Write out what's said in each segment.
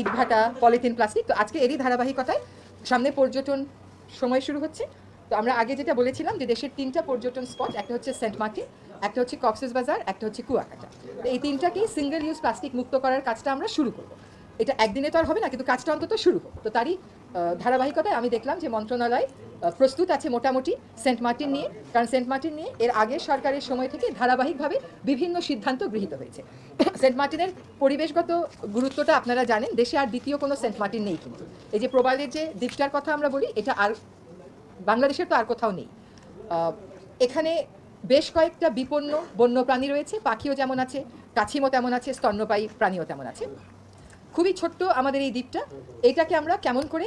ইটভাটা polythene plastic. তো আজকে এরই ধারাবাহিকতায় সামনে পর্যটন সময় শুরু হচ্ছে। তো আমরা আগে যেটা বলেছিলাম যে দেশের তিনটা পর্যটন স্পট, একটা হচ্ছে সেন্ট মার্টিন, একটা হচ্ছে কক্সেস বাজার, একটা হচ্ছে কুয়াকাটা। তো এই তিনটাকেই সিঙ্গেল ইউজ প্লাস্টিক মুক্ত করার কাজটা আমরা শুরু করব। এটা একদিনে তো আর হবে না, কিন্তু কাজটা অন্তত শুরু হোক তো তারই ধারাবাহিকতায় আমি দেখলাম যে মন্ত্রণালয় প্রস্তুত আছে মোটামুটি সেন্ট মার্টিন নিয়ে। কারণ সেন্ট মার্টিন নিয়ে এর আগে সরকারের সময় থেকে ধারাবাহিকভাবে বিভিন্ন সিদ্ধান্ত গৃহীত হয়েছে। সেন্ট মার্টিনের পরিবেশগত গুরুত্বটা আপনারা জানেন, দেশে আর দ্বিতীয় কোনো সেন্ট মার্টিন নেই কিন্তু। এই যে প্রবালের যে দ্বীপটার কথা আমরা বলি, এটা আর বাংলাদেশের তো আর কোথাও নেই। এখানে বেশ কয়েকটা বিপন্ন বন্য প্রাণী রয়েছে, পাখিও যেমন আছে, কাছিমও তেমন আছে, স্তন্যপায়ী প্রাণীও তেমন আছে। খুবই ছোট্ট আমাদের এই দ্বীপটা। এইটাকে আমরা কেমন করে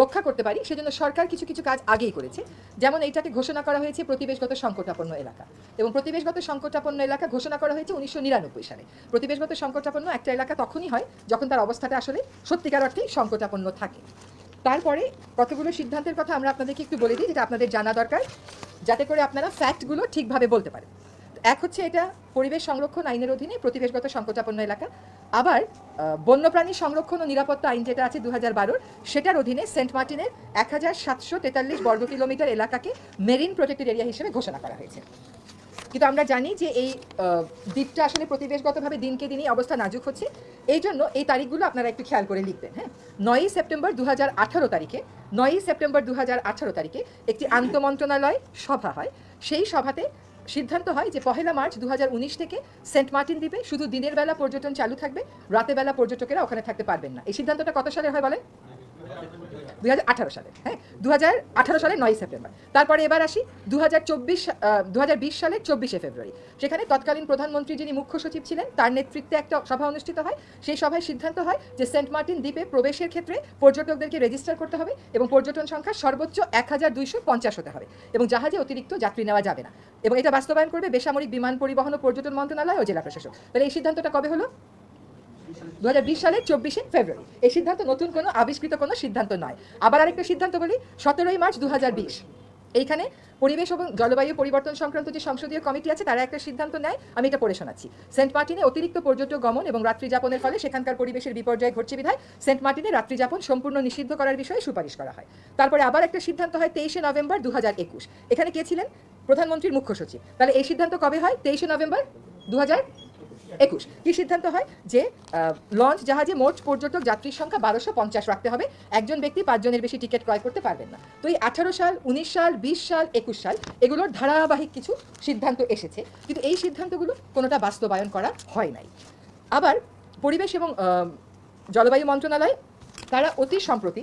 রক্ষা করতে পারি, সেজন্য সরকার কিছু কিছু কাজ আগেই করেছে। যেমন এইটাকে ঘোষণা করা হয়েছে প্রতিবেশগত সংকটাপন্ন এলাকা। এবং প্রতিবেশগত সংকটাপন্ন এলাকা ঘোষণা করা হয়েছে উনিশশো নিরানব্বই সালে। প্রতিবেশগত সংকটাপন্ন একটা এলাকা তখনই হয় যখন তার অবস্থাটা আসলে সত্যিকার অর্থেই সংকটাপন্ন থাকে। তারপরে কতগুলো সিদ্ধান্তের কথা আমরা আপনাদেরকে একটু বলে দিই, যেটা আপনাদের জানা দরকার, যাতে করে আপনারা ফ্যাক্টগুলো ঠিকভাবে বলতে পারেন। এক হচ্ছে এটা পরিবেশ সংরক্ষণ আইনের অধীনে প্রতিবেশগত সংকটাপন্ন এলাকা। আবার বন্যপ্রাণী সংরক্ষণ ও নিরাপত্তা আইন যেটা আছে দু হাজার সেটার অধীনে সেন্ট মার্টিনের এক হাজার সাতশো তেতাল্লিশ বর্গ কিলোমিটার এলাকাকে মেরিন প্রোটেক্টেড এরিয়া হিসেবে ঘোষণা করা হয়েছে। কিন্তু আমরা জানি যে এই দ্বীপটা আসলে প্রতিবেশগতভাবে দিনকে দিনই অবস্থা নাজুক হচ্ছে। এই জন্য এই তারিখগুলো আপনারা একটু খেয়াল করে লিখবেন হ্যাঁ? নয়ই সেপ্টেম্বর দু হাজার আঠারো তারিখে, নয়ই সেপ্টেম্বর দু হাজার আঠারো তারিখে একটি আন্তমন্ত্রণালয় সভা হয়। সেই সভাতে সিদ্ধান্ত হয় যে পহেলা মার্চ দু হাজার উনিশ থেকে সেন্ট মার্টিন দ্বীপে শুধু দিনের বেলা পর্যটন চালু থাকবে, রাতের বেলা পর্যটকেরা ওখানে থাকতে পারবেন না। এই সিদ্ধান্তটা কত সালে হয় বলেন? দুই হাজার সালে হ্যাঁ? দু হাজার সালের নয় সেপ্টেম্বর। তারপরে এবার আসি দু হাজার চব্বিশ দু হাজার বিশ সালের চব্বিশে ফেব্রুয়ারি, সেখানে তৎকালীন প্রধানমন্ত্রী যিনি মুখ্য সচিব ছিলেন, তার নেতৃত্বে একটা সভা অনুষ্ঠিত হয়। সেই সভায় সিদ্ধান্ত হয় যে সেন্ট মার্টিন দ্বীপে প্রবেশের ক্ষেত্রে পর্যটকদেরকে রেজিস্টার করতে হবে এবং পর্যটন সংখ্যা সর্বোচ্চ এক হাজার দুইশো পঞ্চাশ হতে হবে এবং জাহাজে অতিরিক্ত যাত্রী নেওয়া যাবে না। এবং এটা বাস্তবায়ন করবে বেসামরিক বিমান পরিবহন ও পর্যটন মন্ত্রণালয় ও জেলা প্রশাসক। তাহলে এই সিদ্ধান্তটা কবে হলো? দু হাজার বিশ সালের চব্বিশে ফেব্রুয়ারি। এই সিদ্ধান্ত নতুন কোনো, আবিষ্কৃত কোনো সিদ্ধান্ত নয়। আবার আরেকটা সিদ্ধান্ত বলি, সতেরোই মার্চ দু এইখানে পরিবেশ এবং জলবায়ু পরিবর্তন সংক্রান্ত যে সংসদীয় কমিটি আছে, তারা একটা সিদ্ধান্ত নেয়, আমি এটা পড়ে শোনাচ্ছি। সেন্ট মার্টিনে অতিরিক্ত পর্যটক গমন এবং রাত্রি যাপনের ফলে সেখানকার পরিবেশের বিপর্যয় ঘটছে বিধায় সেন্ট মার্টিনে রাত্রি যাপন সম্পূর্ণ নিষিদ্ধ করার বিষয়ে সুপারিশ করা হয়। তারপরে আবার একটা সিদ্ধান্ত হয় তেইশে নভেম্বর দু হাজার একুশ। এখানে কে ছিলেন? প্রধানমন্ত্রীর মুখ্য সচিব। তাহলে এই সিদ্ধান্ত কবে হয়? তেইশে নভেম্বর দু হাজার একুশ। কি সিদ্ধান্ত হয়? যে লঞ্চ জাহাজে মোট পর্যটক যাত্রীর সংখ্যা বারোশো পঞ্চাশ রাখতে হবে। একজন ব্যক্তি পাঁচজনের বেশি টিকিট ক্রয় করতে পারবেন না। তো এই আঠারো সাল, উনিশ সাল, বিশ সাল, একুশ সাল, এগুলোর ধারাবাহিক কিছু সিদ্ধান্ত এসেছে। কিন্তু এই সিদ্ধান্তগুলো কোনোটা বাস্তবায়ন করা হয় নাই। আবার পরিবেশ এবং জলবায়ু মন্ত্রণালয়, তারা অতি সম্প্রতি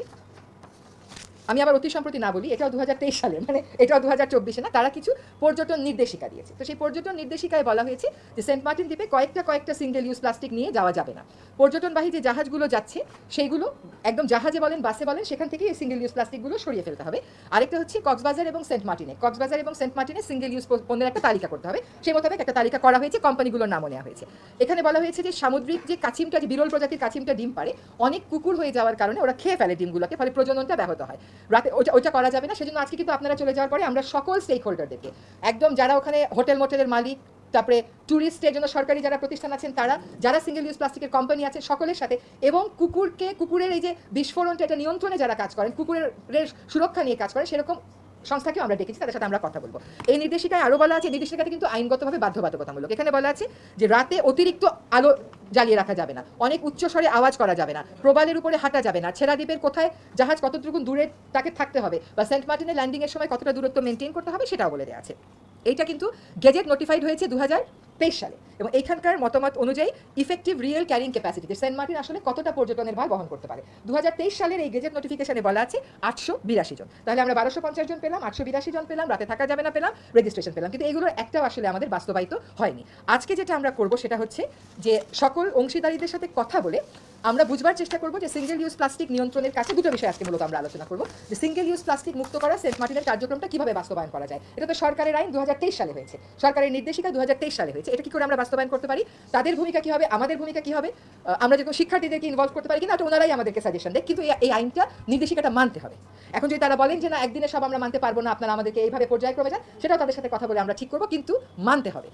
আমি আবার অতি সম্প্রতি না বলি, এটাও দু হাজার তেইশ সালে মানে এটাও দু হাজার চব্বিশে না, তারা কিছু পর্যটন নির্দেশিকা দিয়েছে। তো সেই পর্যটন নির্দেশিকায় বলা হয়েছে যে সেন্ট মার্টিন দ্বীপে কয়েকটা কয়েকটা সিঙ্গেল ইউজ প্লাস্টিক নিয়ে যাওয়া যাবে না। পর্যটনবাহী যে জাহাজগুলো যাচ্ছে, সেইগুলো একদম জাহাজে বলেন, বাসে বলেন, সেখান থেকে এই সিঙ্গেল ইউজ প্লাস্টিকগুলো সরিয়ে ফেলতে হবে। আরেকটা হচ্ছে কক্সবাজার এবং সেন্ট মার্টিনে। কক্সবাজার এবং সেন্ট মার্টিনে সিঙ্গেল ইউজ পণ্যের একটা তালিকা করতে হবে। সেই মোতাবেক একটা তালিকা করা হয়েছে, কোম্পানিগুলোর নামও নেওয়া হয়েছে। এখানে বলা হয়েছে যে সামুদ্রিক যে কাছিমটা, যে বিরল প্রজাতির কাছিমটা ডিম পারে অনেক কুকুর হয়ে যাওয়ার কারণে ওরা খেয়ে ফেলে ডিমগুলোকে, ফলে প্রজননটা ব্যাহত হয়। রাতে ওটা ওইটা করা যাবে না। সেজন্য আজকে কিন্তু আপনারা চলে যাওয়ার পরে আমরা সকল স্টেক হোল্ডারদেরকে একদম যারা ওখানে হোটেল মোটেলের মালিক তারপরে ট্যুরিস্টের জন্য সরকারি যারা প্রতিষ্ঠান আছেন তারা, যারা সিঙ্গেল ইউজ প্লাস্টিকের কোম্পানি আছে সকলের সাথে, এবং কুকুরকে, কুকুরের এই যে বিস্ফোরণটা, এটা নিয়ন্ত্রণে যারা কাজ করেন, কুকুরের সুরক্ষা নিয়ে কাজ করে সেরকম সংস্থাকে আমরা ডেকেছি, তাদের সাথে আমরা কথা বলব। এই নির্দেশিকায় আরও বলা আছে নির্দেশিকাতে কিন্তু আইনগতভাবে বাধ্যবাধকতামূলক। এখানে বলা আছে যে রাতে অতিরিক্ত আলো জ্বালিয়ে রাখা যাবে না, অনেক উচ্চ স্বরে আওয়াজ করা যাবে না, প্রবালের উপরে হাঁটা যাবে না ছেড়া দ্বীপের কোথায় জাহাজ কতটুকু দূরে তাকে থাকতে হবে বা সেন্ট মার্টিনের ল্যান্ডিংয়ের সময় কতটা দূরত্ব মেনটেন করতে হবে সেটাও বলে দেওয়া আছে। এইটা কিন্তু গেজেট নোটিফাইড হয়েছে দু হাজার তেইশ সালে এবং এখানকার মতামত অনুযায়ী effective real carrying capacity Saint Martin আসলে কতটা পর্যটনের ভার বহন করতে পারে? দু হাজার তেইশ সালের এই গেজেট নোটিফিকেশনে বলা আছে আটশো বিরাশি জন। তাহলে আমরা বারোশো পঞ্চাশ জন পেলাম, আটশো বিরাশি জন পেলাম, রাতে থাকা যাবে না পেলাম রেজিস্ট্রেশন পেলাম। কিন্তু এগুলোর একটাও আসলে আমাদের বাস্তবায়িত হয়নি। আজকে যেটা আমরা করব সেটা হচ্ছে যে সকল অংশীদারীদের সাথে কথা বলে আমরা বুঝবার চেষ্টা করব যে সিঙ্গেল ইউজ প্লাস্টিক নিয়ন্ত্রণের কাছে দুটো বিষয় আজকে মূলত আমরা আলোচনা করব। যে সিঙ্গেল ইউজ প্লাস্টিক মুক্ত করা, সেন্ট মার্টিনের কার্যক্রমটা কীভাবে বাস্তবায়ন করা যায়, এটা তো সরকারের আইন দু হাজার তেইশ সালে হয়েছে। সরকারের নির্দেশিকা দুহাজার তেইশ সালে হয়েছে। এটা কি করে আমরা বাস্তবায়ন করতে পারি? তাদের ভূমিকা কি হবে? আমাদের ভূমিকা কি হবে? আমরা যেরকম শিক্ষার্থীদেরকে ইনভলভ করতে পারি কিনা এটা ওনারাই আমাদেরকে সাজেশন দেয়। কিন্তু এই আইনটা, নির্দেশিকাটা মানতে হবে। এখন যদি তারা বলেন যে না, একদিনে সব আমরা মানতে পারব না, আপনারা আমাদেরকে এইভাবে পর্যায়ক্রমে যান, সেটাও তাদের সাথে কথা বলে আমরা ঠিক করব, কিন্তু মানতে হবে।